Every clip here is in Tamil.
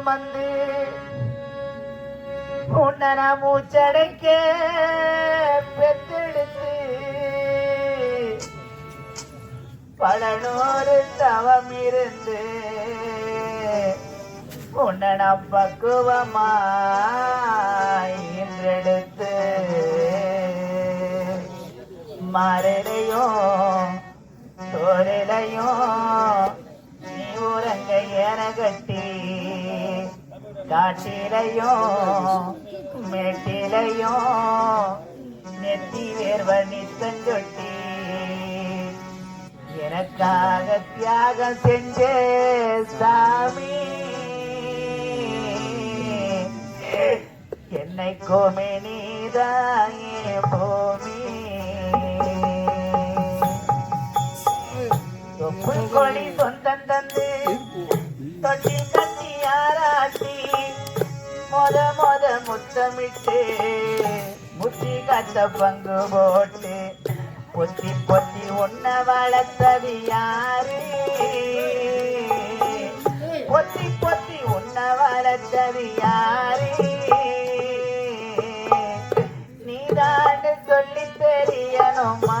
சுமந்து உன்னன மூச்சடைக்க பெத்தெடுத்து பல நூறு தவம் இருந்து உன்னன பக்குவமாய் இன்றெடுத்து மரடையும் தோரிலையும் நீ உறங்க என கட்டி காட்டிலையோ மேட்டிலையோ நெத்தி வேர்வனி தந்தொட்டி எனக்காக தியாகம் செஞ்சே சாமி. என்னை கோமே நீதாயே போமி. கொடி சொந்தம் தந்து முத்தமிட்டு புத்தி காட்ட பங்கு போட்டு பொத்தி பொத்தி ஒன்ன வளர்த்தது யாரு? பொத்தி பொத்தி ஒன்ன வளர்த்தது யாரு? நீதான் சொல்லி தெரியணுமா?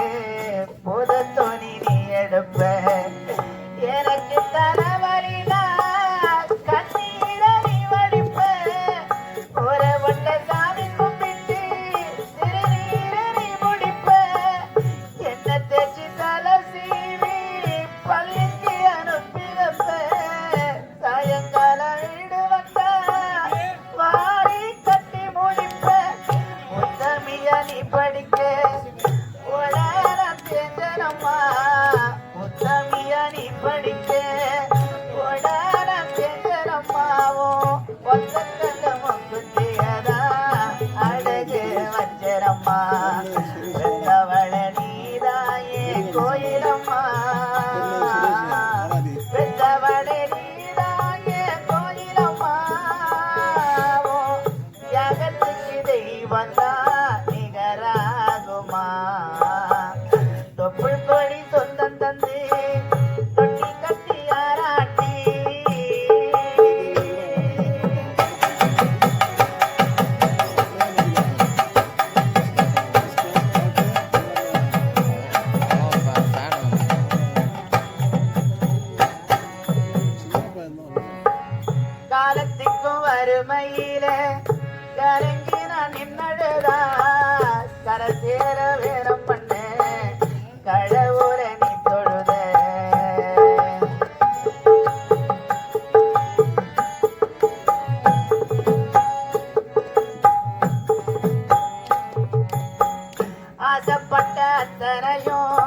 காலத்திற்கும் வறுமையில கரங்கி நான் நின்னழுதா? கரசேர வேணும் பண்ண கடவுளை நீ தொழுத. ஆசைப்பட்ட அத்தனையும்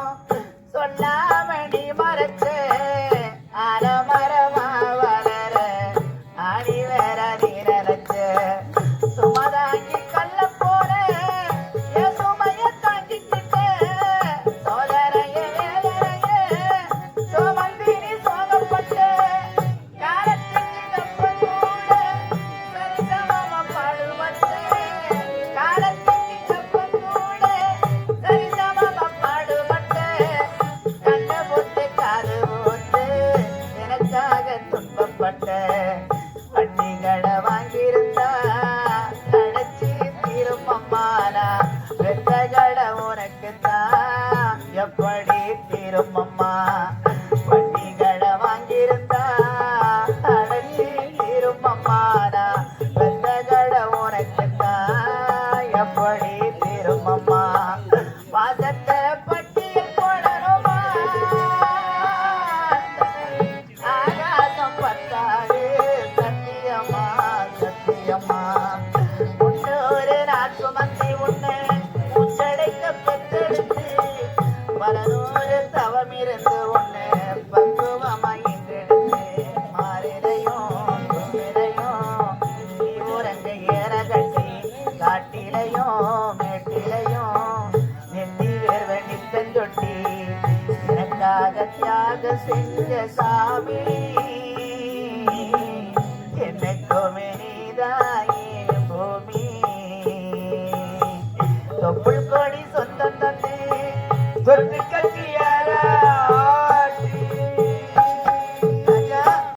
சிங்க சாமி